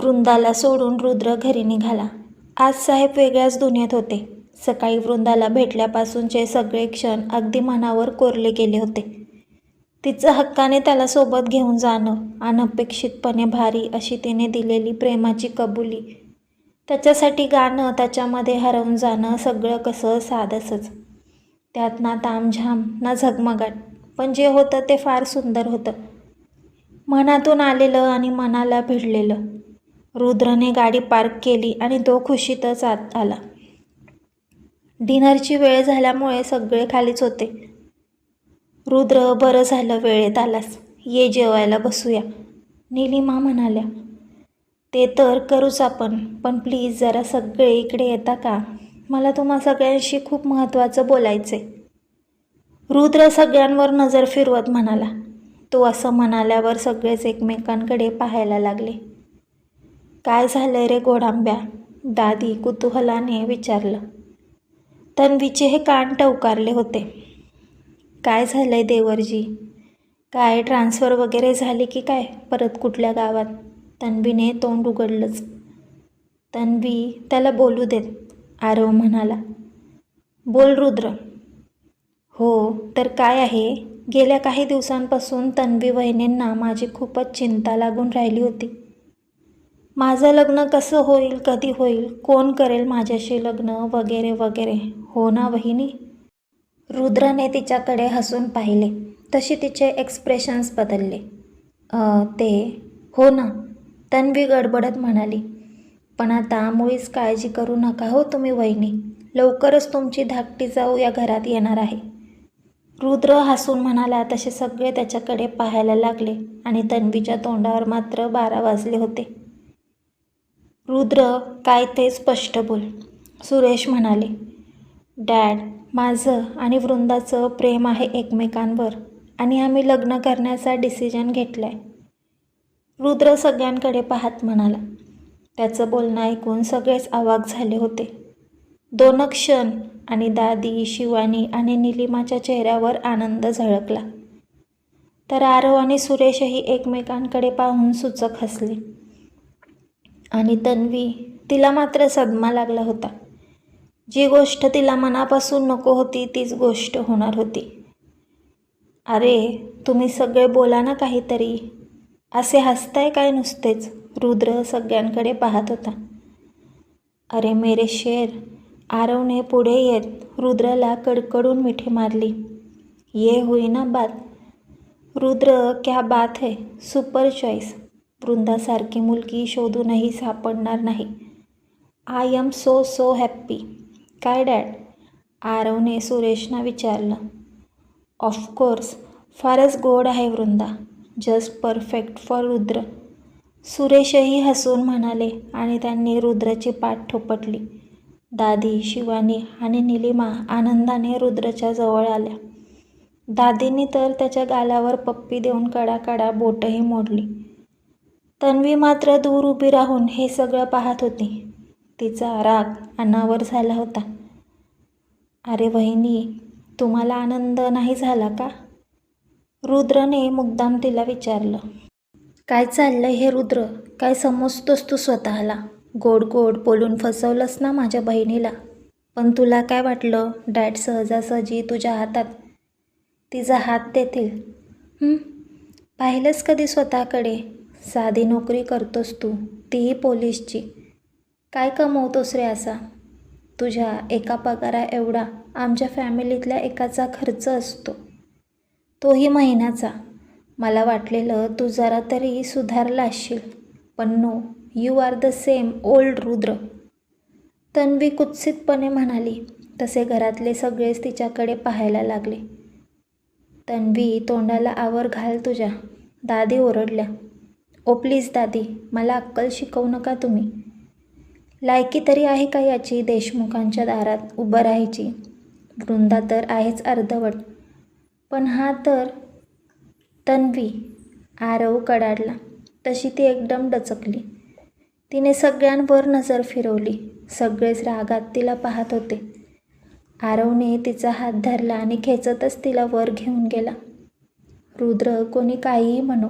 वृंदाला सोडून रुद्र घरी निघाला. आज साहेब वेगळ्याच दुनियेत होते. सकाळी वृंदाला भेटल्यापासूनचे सगळे क्षण अगदी मनावर कोरले गेले होते. तिचं हक्काने त्याला सोबत घेऊन जाणं अनपेक्षितपणे भारी अशी तिने दिलेली प्रेमाची कबुली. त्याच्यासाठी गाणं त्याच्यामध्ये हरवून जाणं सगळं कसं साधसच. त्यात ना तामझाम ना झगमगाट पण जे होतं ते फार सुंदर होतं. मनातून आलेलं आणि मनाला भिडलेलं. रुद्रने गाडी पार्क केली आणि तो खुशीतच आत आला. डिनरची वेळ झाल्यामुळे सगळे खालीच होते. रुद्र बरं झालं वेळेत आलास. ये जेवायला बसूया. निलिमा म्हणाल्या ते तर करूच आपण पण प्लीज जरा सगळे इकडे येता का? मला तुम्हा सगळ्यांशी खूप महत्त्वाचं बोलायचं आहे रुद्र सगळ्यांवर नजर फिरवत म्हणाला. तो असं म्हणाल्यावर सगळेच एकमेकांकडे पाहायला लागले. काय झालं रे गोडांब्या दादी कुतूहलाने विचारलं. तन्वीचे हे कान टवकारले होते. काय झालं आहे देवरजी? काय ट्रान्सफर वगैरे झाली की काय? परत कुठल्या गावात तन्वीने तोंड उघडलंच. तन्वी त्याला बोलू देत आरव म्हणाला. बोल रुद्र. हो तर काय आहे? गेल्या काही दिवसांपासून तन्वी वहिनींना माझी खूपच चिंता लागून राहिली होती. माझं लग्न कसं होईल कधी होईल कोण करेल माझ्याशी लग्न वगैरे वगैरे. हो ना वहिनी? रुद्राने तिच्याकडे हसून पाहिले. तशी तिचे एक्सप्रेशन्स बदलले. ते हो ना तन्वी गडबडत म्हणाली. पण आता मुळीच काळजी करू नका हो तुम्ही वहिनी. लवकरच तुमची धाकटी जाऊ या घरात येणार आहे. रुद्र हसून म्हणाला तसे सगळे त्याच्याकडे पाहायला लागले आणि तन्वीच्या तोंडावर मात्र बारा वाजले होते. रुद्र काय ते स्पष्ट बोल. सुरेश म्हणाले डॅड माझं आणि वृंदाचं प्रेम आहे एकमेकांवर आणि आम्ही लग्न करण्याचा डिसिजन घेतला आहे रुद्र सगळ्यांकडे पाहत म्हणाला त्याचं बोलणं ऐकून सगळेच अवाक झाले होते. दोन क्षण आणि दादी शिवानी आणि निलिमाच्या चेहऱ्यावर आनंद झळकला. तर आरव आणि सुरेशही एकमेकांकडे पाहून सुचक हसले. आणि तन्वी तिला मात्र सदमा लागला होता. जी गोष्ट तिला मनापासून नको होती तीच गोष्ट होणार होती. अरे तुम्ही सगळे बोला ना काहीतरी. असे हसताय काय नुसतेच? रुद्र सगळ्यांकडे पाहत होता. अरे मेरे शेर आरवने पुढे येत. रुद्रला कडकडून मिठी मारली. ये हुई ना बात. रुद्र क्या बात है? सुपर चॉईस वृंदासारखी मुलगी शोधूनही सापडणार नाही. I am so so happy काय डॅड? आरवने सुरेशना विचारलं. ऑफकोर्स फारच गोड आहे Vrinda. Just perfect for Rudra. सुरेशही हसून म्हणाले आणि त्यांनी रुद्राची पाठ ठोपटली दादी शिवानी आणि निलिमा आनंदाने रुद्रच्या जवळ आल्या. दादींनी तर त्याच्या गालावर पप्पी देऊन कडाकडा बोटही मोडली. तन्वी मात्र दूर उभी राहून हे सगळं पाहत होती. तिचा राग अनावर झाला होता. अरे वहिनी तुम्हाला आनंद नाही झाला का? रुद्रने मुद्दाम तिला विचारलं. काय चाललंय हे रुद्र? काय समजतोस तू स्वतःला? गोड गोड बोलून फसवलंस ना माझ्या बहिणीला? पण तुला काय वाटलं? डॅड सहजासहजी तुझ्या हातात तिचा हात देतील. पाहिलंस कधी स्वतःकडे? साधी नोकरी करतोस तू तीही पोलीसची. काय कमवतोस रे असा? तुझ्या एका पगारा एवढा आमच्या फॅमिलीतल्या एकाचा खर्च असतो. तोही महिन्याचा. मला वाटलेलं तू जरा तरी सुधारला असशील. पण no you are the same old Rudra. Tanvi कुत्सितपणे म्हणाली. तसे घरातले सगळेच तिच्याकडे पाहायला लागले. तन्वी तोंडाला आवर घाल तुझ्या. दादी ओरडल्या. ओ प्लीज दादी मला अक्कल शिकवू नका तुम्ही. लायकी तरी आहे का याची? देशमुखांच्या दारात उभं राहायची. वृंदा तर आहेच अर्धवट. पण हा तर तन्वी आरव कडाडला. तशी ती एकदम डचकली. तिने सगळ्यांवर नजर फिरवली. सगळेच रागात तिला पाहत होते. आरवने तिचा हात धरला आणि खेचतच तिला वर घेऊन गेला. रुद्र कोणी काहीही म्हणो.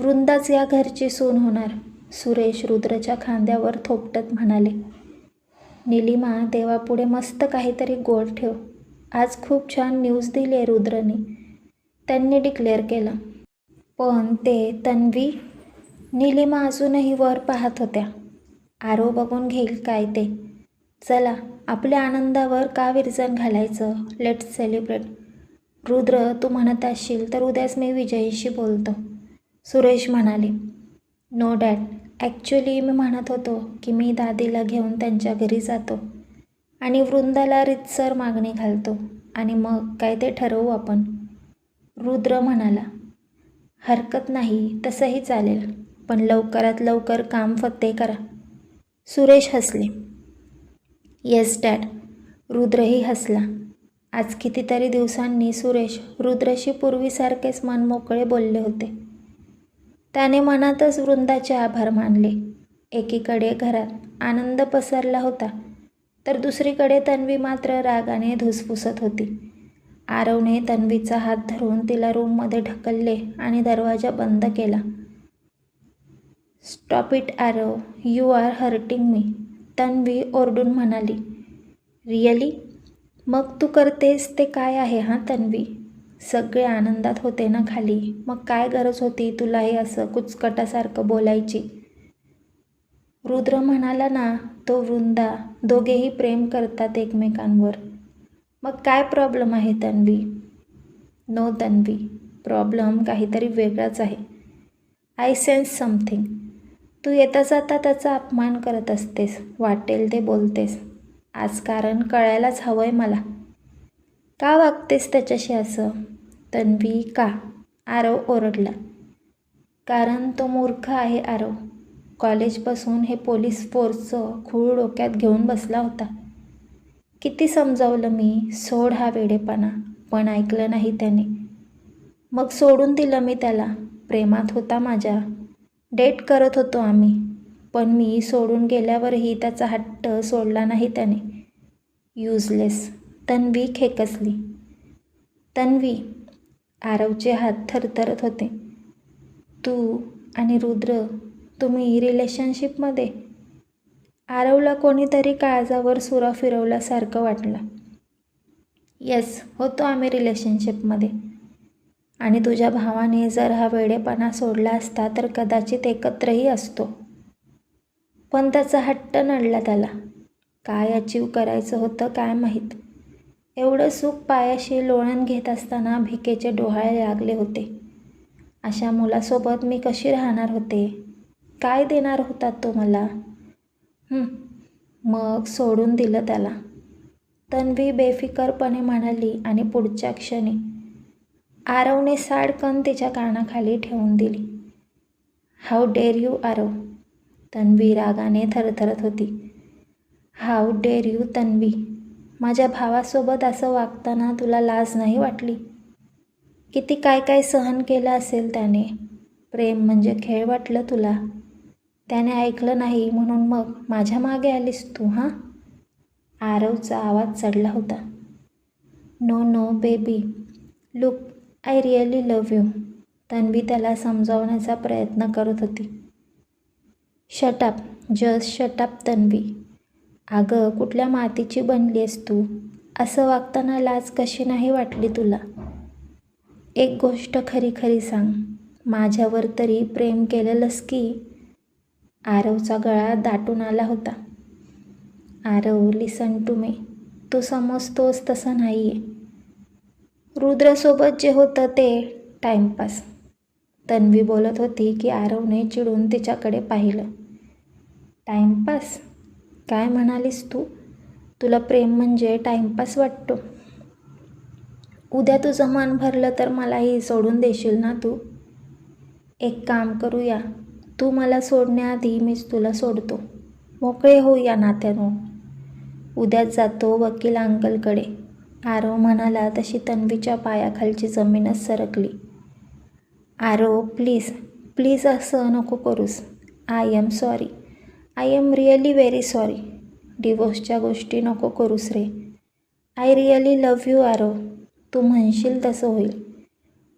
वृंदाच या घरची सून होणार. सुरेश रुद्रच्या खांद्यावर थोपटत म्हणाले निलिमा देवापुढे मस्त काहीतरी गोड ठेव. आज खूप छान न्यूज दिली आहे रुद्रने. त्यांनी डिक्लेअर केलं. पण ते तन्वी निलिमा अजूनही वर पाहत होत्या. आरो बघून घेईल काय ते. चला आपल्या आनंदावर का विरजन घालायचं. लेट्स सेलिब्रेट रुद्र तू म्हणत असशील तर उद्याच मी विजयीशी बोलतो. सुरेश म्हणाले नो डॅड ॲक्च्युली मी म्हणत होतो की मी दादीला घेऊन त्यांच्या घरी जातो आणि वृंदाला रितसर मागणी घालतो आणि मग काय ते ठरवू आपण. रुद्र म्हणाला हरकत नाही तसंही चालेल पण लवकरात लवकर काम फत्ते करा. सुरेश हसले येस डॅड रुद्रही हसला आज कितीतरी दिवसांनी सुरेश रुद्रशी पूर्वीसारखेच मन मोकळे बोलले होते. त्याने मनातच वृंदाचे आभार मानले. एकीकडे घरात आनंद पसरला होता तर दुसरीकडे तन्वी मात्र रागाने धुसफुसत होती. आरवने तन्वीचा हात धरून तिला रूममध्ये ढकलले आणि दरवाजा बंद केला. Stop it Aarav. You are hurting me Tanvi ओरडून म्हणाली. रिअली मग तू करतेस ते काय आहे हां तन्वी? सगळे आनंदात होते ना खाली. मग काय गरज होती तुला हे असं कुचकटासारखं बोलायची? रुद्र म्हणाला ना तो वृंदा. दोघेही प्रेम करतात एकमेकांवर. मग काय प्रॉब्लेम आहे तन्वी? नो तन्वी. प्रॉब्लेम काहीतरी वेगळाच आहे. आय सेन्स समथिंग तू येता जाता त्याचा अपमान करत असतेस. वाटेल ते बोलतेस. आज कारण कळायलाच हवं आहे मला. का वागतेस त्याच्याशी असं? तन्वी का? आरव ओरडला. कारण तो मूर्ख आहे आरव. कॉलेजपासून हे पोलीस फोर्सचं खूळ डोक्यात घेऊन बसला होता. किती समजावलं मी सोड हा वेडेपणा. पण ऐकलं नाही त्याने. मग सोडून दिलं मी त्याला. प्रेमात होता माझ्या. डेट करत होतो आम्ही. पण मी सोडून गेल्यावरही त्याचा हट्ट सोडला नाही त्याने. युजलेस. तन्वी खेकसली. तन्वी आरवचे हात थरथरत होते. तू आणि रुद्र तुम्ही रिलेशनशिपमध्ये आरवला कोणीतरी काळजावर सुरा फिरवल्यासारखं वाटलं. येस होतो आम्ही रिलेशनशिपमध्ये आणि तुझ्या भावाने जर हा वेडेपणा सोडला असता तर कदाचित एकत्रही असतो. पण त्याचा हट्ट नडला त्याला. काय अचीव करायचं होतं काय माहीत? एवढं सुख पायाशी लोळण घेत असताना भिकेचे डोहाळे लागले होते. अशा मुलासोबत मी कशी राहणार होते? काय देणार होता तो मला? मग सोडून दिलं त्याला. तन्वी बेफिकरपणे म्हणाली आणि पुढच्या क्षणी आरवने साडकन तिच्या कानाखाली ठेवून दिली. How dare you Aarav? Tanvi रागाने थरथरत होती. How dare you Tanvi? माझ्या भावासोबत असं वागताना तुला लाज नाही वाटली? किती काय काय सहन केलं असेल त्याने? प्रेम म्हणजे खेळ वाटलं तुला? त्याने ऐकलं नाही म्हणून मग माझ्या मागे आलीस तू हां? आरवचा आवाज चढला होता. No no baby. Look I really love you. Tanvi त्याला समजावण्याचा प्रयत्न करत होती. Shut up just shut up Tanvi. अगं कुठल्या मातीची बनली आहेस तू? असं वागताना लाज कशी नाही वाटली तुला? एक गोष्ट खरी खरी सांग. माझ्यावर तरी प्रेम केलेलंस की? आरवचा गळा दाटून आला होता. आरव लिसन टू मी तू समजतोस तसं नाही आहे रुद्रसोबत जे होतं ते टाईमपास तन्वी बोलत होती की आरवने चिडून तिच्याकडे पाहिलं. टाईमपास काय म्हणालीस तू? तुला प्रेम म्हणजे टाईमपास वाटतो. उद्या तुझं मन भरलं तर मलाही सोडून देशील ना तू? एक काम करूया. तू मला सोडण्याआधी मीच तुला सोडतो. मोकळे होऊया नात्यानं उद्याच जातो वकील अंकलकडे. आरव म्हणाला तशी तन्वीच्या पायाखालची जमीनच सरकली. आरव प्लीज प्लीज असं नको करूस. I am sorry. I am really very sorry डिवोर्सच्या गोष्टी नको करूस रे. I really love you Aaro तू म्हणशील तसं होईल.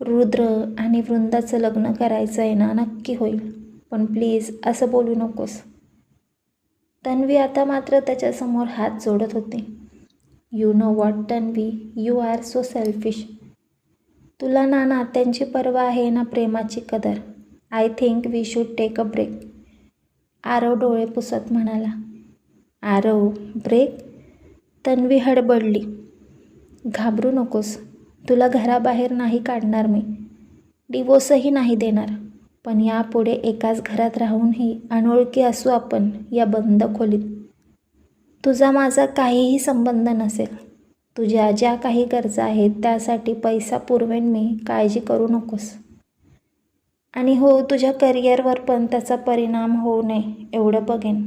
रुद्र आणि वृंदाचं लग्न करायचं आहे ना नक्की होईल. पण प्लीज असं बोलू नकोस. तन्वी आता मात्र त्याच्यासमोर हात जोडत होते. You know what Tanvi? You are so selfish तुला ना नात्यांची पर्वा आहे ना प्रेमाची कदर. I think we should take a break Aarav डोळे पुसत म्हणाला आरव ब्रेक. तन्वी हडबडली घाबरू नकोस तुला घराबाहेर नाही काढणार मी. डिवोर्सही नाही देणार. पण यापुढे एकाच घरात राहूनही अनोळखी असू आपण या बंद खोलीत. तुझा माझा काहीही संबंध नसेल. तुझ्या ज्या काही गरजा आहेत त्यासाठी पैसा पुरवेन मी काळजी करू नकोस. आणि हो तुझ्या करिअरवर पण त्याचा परिणाम होऊ नये एवढं बघेन.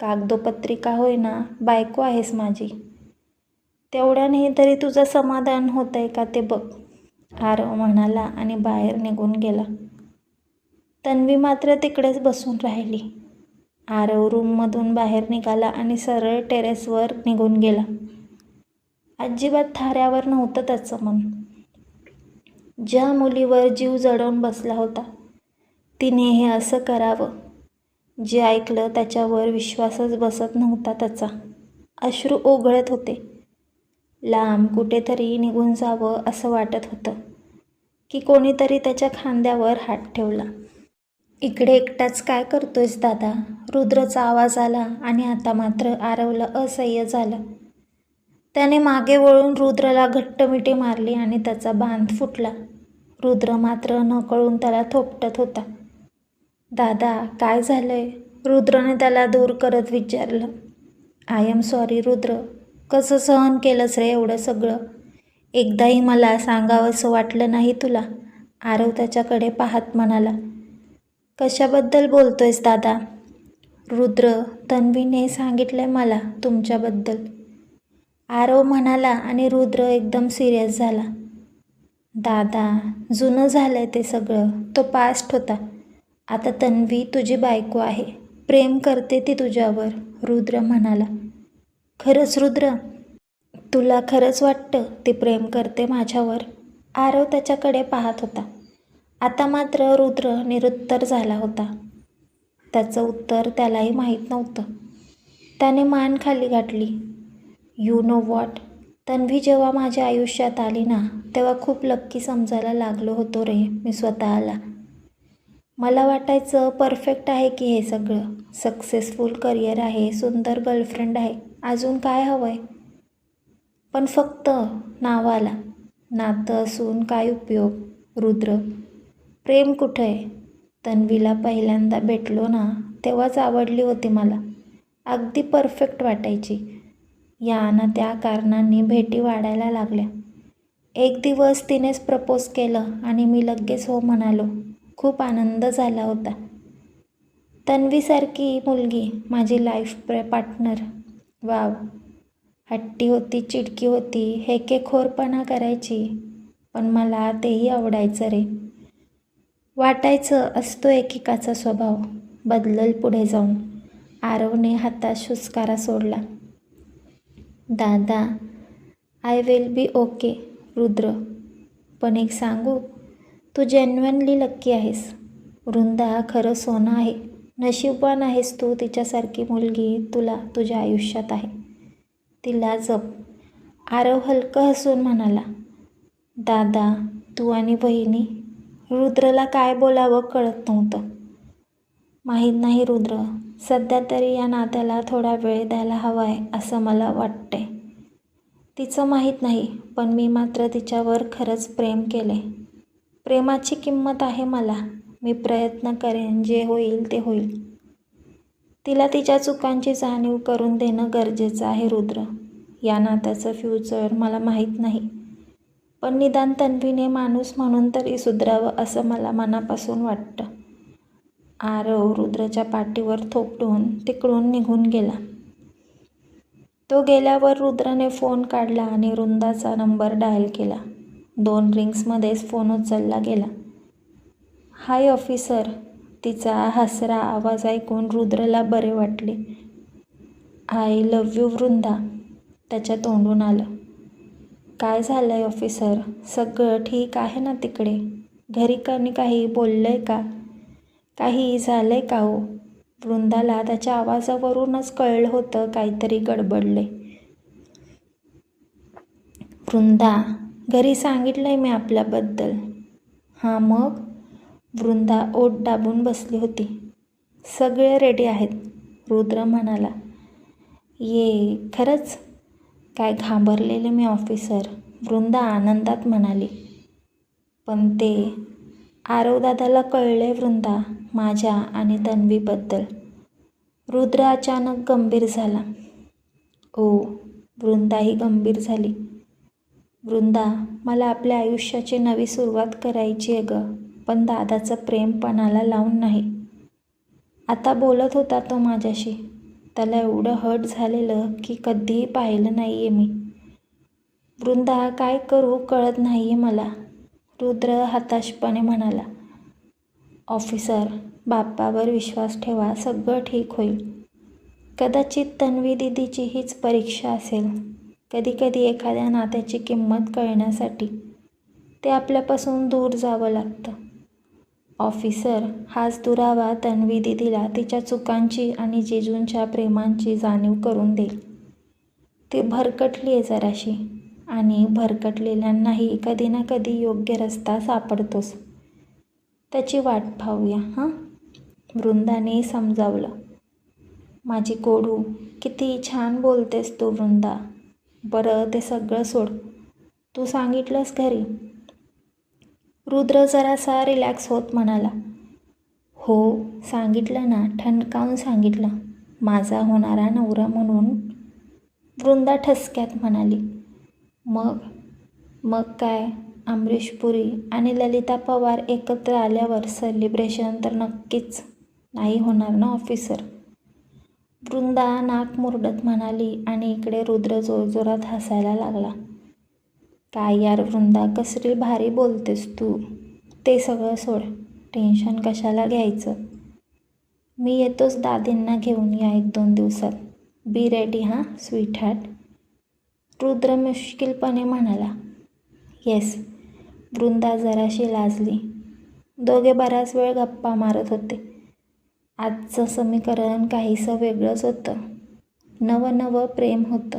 कागदोपत्रिका होईना बायको आहेस माझी. तेवढ्याने तरी तुझं समाधान होत आहे का ते बघ. आरव म्हणाला आणि बाहेर निघून गेला. तन्वी मात्र तिकडेच बसून राहिली. आरव रूममधून बाहेर निघाला आणि सरळ टेरेसवर निघून गेला. अजिबात थाऱ्यावर नव्हतं त्याचं मन. ज्या मुलीवर जीव जडवून बसला होता तिने हे असं करावं जे ऐकलं त्याच्यावर विश्वासच बसत नव्हता त्याचा. अश्रू ओघळत होते. लांब कुठेतरी निघून जावं असं वाटत होतं की कोणीतरी त्याच्या खांद्यावर हात ठेवला. इकडे एकटाच काय करतोयस दादा? रुद्रचा आवाज आला आणि आता मात्र आरवला असह्य झालं. त्याने मागे वळून रुद्रला घट्ट मिठी मारली आणि त्याचा बांध फुटला. रुद्र मात्र नकळून त्याला थोपटत होता. दादा काय झालंय? रुद्रने त्याला दूर करत विचारलं. I am sorry Rudra. कसं सहन केलंस रे एवढं सगळं? एकदाही मला सांगावंसं वाटलं नाही तुला आरव त्याच्याकडे पाहत म्हणाला. कशाबद्दल बोलतोयस दादा? रुद्र तन्वीने सांगितलंय मला तुमच्याबद्दल. आरव म्हणाला आणि रुद्र एकदम सिरियस झाला. दादा जुनं झालंय ते सगळं. तो पास्ट होता. आता तन्वी तुझी बायको आहे. प्रेम करते ती तुझ्यावर रुद्र म्हणाला. खरंच रुद्र? तुला खरंच वाटतं ती प्रेम करते माझ्यावर? आरव त्याच्याकडे पाहत होता. आता मात्र रुद्र निरुत्तर झाला होता. त्याचं उत्तर त्यालाही माहीत नव्हतं. त्याने मान खाली घातली यू नो वॉट तन्वी जेव्हा माझ्या आयुष्यात आली ना तेव्हा खूप लक्की समजायला लागलो होतो रे मी स्वतःला. मला वाटायचं परफेक्ट आहे की हे सगळं. सक्सेसफुल करिअर आहे सुंदर गर्लफ्रेंड आहे. अजून काय हवं आहे पण फक्त नावाला. नातं असून काय उपयोग? रुद्र. प्रेम कुठं आहे? तन्वीला पहिल्यांदा भेटलो ना तेव्हाच आवडली होती मला. अगदी परफेक्ट वाटायची. या ना त्या कारणांनी भेटी वाढायला लागल्या. एक दिवस तिनेच प्रपोज केलं आणि मी लगेच हो म्हणालो खूप आनंद झाला होता. तन्वीसारखी मुलगी माझी लाईफ प्रे पार्टनर वाव. हट्टी होती चिडकी होती हेकेखोरपणा करायची पण मला तेही आवडायचं रे. वाटायचं असतो एकेकाचा स्वभाव बदलल पुढे जाऊन. आरवने हातात शुस्कारा सोडला. दादा I will be okay Rudra. पण एक सांगू तू जेन्युअनली लक्की आहेस. वृंदा खरं सोनं आहे. नशीबवान आहेस तू तिच्यासारखी मुलगी तुला तुझ्या आयुष्यात आहे. तिला जप. आरव हलकं हसून म्हणाला दादा तू आणि बहिणी रुद्रला काय बोलावं कळत नव्हतं. माहीत नाही रुद्र. सध्या तरी या नात्याला थोडा वेळ द्यायला हवा आहे असं मला वाटते तिचं माहीत नाही पण मी मात्र तिच्यावर खरंच प्रेम केले प्रेमाची किंमत आहे मला. मी प्रयत्न करेन जे होईल ते होईल. तिला तिच्या चुकांची जाणीव करून देणं गरजेचं आहे रुद्र. या नात्याचं फ्युचर मला माहीत नाही. पण निदान तन्वीने माणूस म्हणून तरी सुधरावं असं मला मनापासून वाटतं. आरव रुद्रच्या पाठीवर थोपटून तिकडून निघून गेला. तो गेल्यावर रुद्राने फोन काढला आणि वृंदाचा नंबर डायल केला. दोन रिंग्समध्येच फोन उचलला गेला. हाय ऑफिसर तिचा हसरा आवाज ऐकून रुद्रला बरे वाटले. आय लव यू वृंदा त्याच्या तोंडून आलं. काय झालं आहे ऑफिसर? सगळं ठीक आहे ना तिकडे? घरी कानी काही बोललं आहे का? काही झालंय का हो? वृंदाला त्याच्या आवाजावरूनच कळलं होतं काहीतरी गडबडले. वृंदा घरी सांगितलंय मी आपल्याबद्दल. हां मग? वृंदा ओठ दाबून बसली होती. सगळे रेडी आहेत रुद्र म्हणाला. ये खरंच? काय घाबरलेले मी ऑफिसर वृंदा आनंदात म्हणाली. पण ते आरवदादाला कळले वृंदा माझ्या आणि तन्वीबद्दल. रुद्र अचानक गंभीर झाला. ओ वृंदाही गंभीर झाली. वृंदा मला आपल्या आयुष्याची नवी सुरुवात करायची आहे गं पण दादाचं प्रेम पणाला लावून नाही. आता बोलत होता तो माझ्याशी. त्याला एवढं हट झालेलं की कधीही पाहिलं नाही आहे मी. वृंदा काय करू कळत नाही आहे मला. रुद्र हताशपणे म्हणाला ऑफिसर बाप्पावर विश्वास ठेवा सगळं ठीक होईल. कदाचित तन्वी दिदीची हीच परीक्षा असेल. कधीकधी एखाद्या नात्याची किंमत कळण्यासाठी ते आपल्यापासून दूर जावं लागतं. ऑफिसर हाच दुरावा तन्वी दिदीला तिच्या चुकांची आणि जिजूंच्या प्रेमांची जाणीव करून देईल. ती भरकटली आहे जराशी. आणि भरकटलेल्यांनाही कधी ना कधी योग्य रस्ता सापडतोच. त्याची वाट पाहूया हां? वृंदाने समजावलं. माझी कोडू किती छान बोलतेस तू वृंदा. बरं ते सगळं सोड. तू सांगितलंस घरी. रुद्र जरासा रिलॅक्स होत म्हणाला. हो सांगितलं ना ठणकावून सांगितलं. माझा होणारा नवरा म्हणून. वृंदा ठसक्यात म्हणाली. मग मग काय? अमरीश पुरी आणि ललिता पवार एकत्र आल्यावर सेलिब्रेशन तर नक्कीच नाही होणार ना ऑफिसर वृंदा नाक मुरडत म्हणाली आणि इकडे रुद्र जोरजोरात हसायला लागला. काय यार वृंदा कसरी भारी बोलतेस तू? ते सगळं सोड. टेन्शन कशाला घ्यायचं? मी येतोच दादींना घेऊन या एक दोन दिवसात. बी रेडी हां स्वीट हॅट रुद्र मुश्किलपणे म्हणाला येस. वृंदा जराशी लाजली. दोघे बराच वेळ गप्पा मारत होते. आजचं समीकरण काहीसं वेगळंच होतं. नवं नवं प्रेम होतं.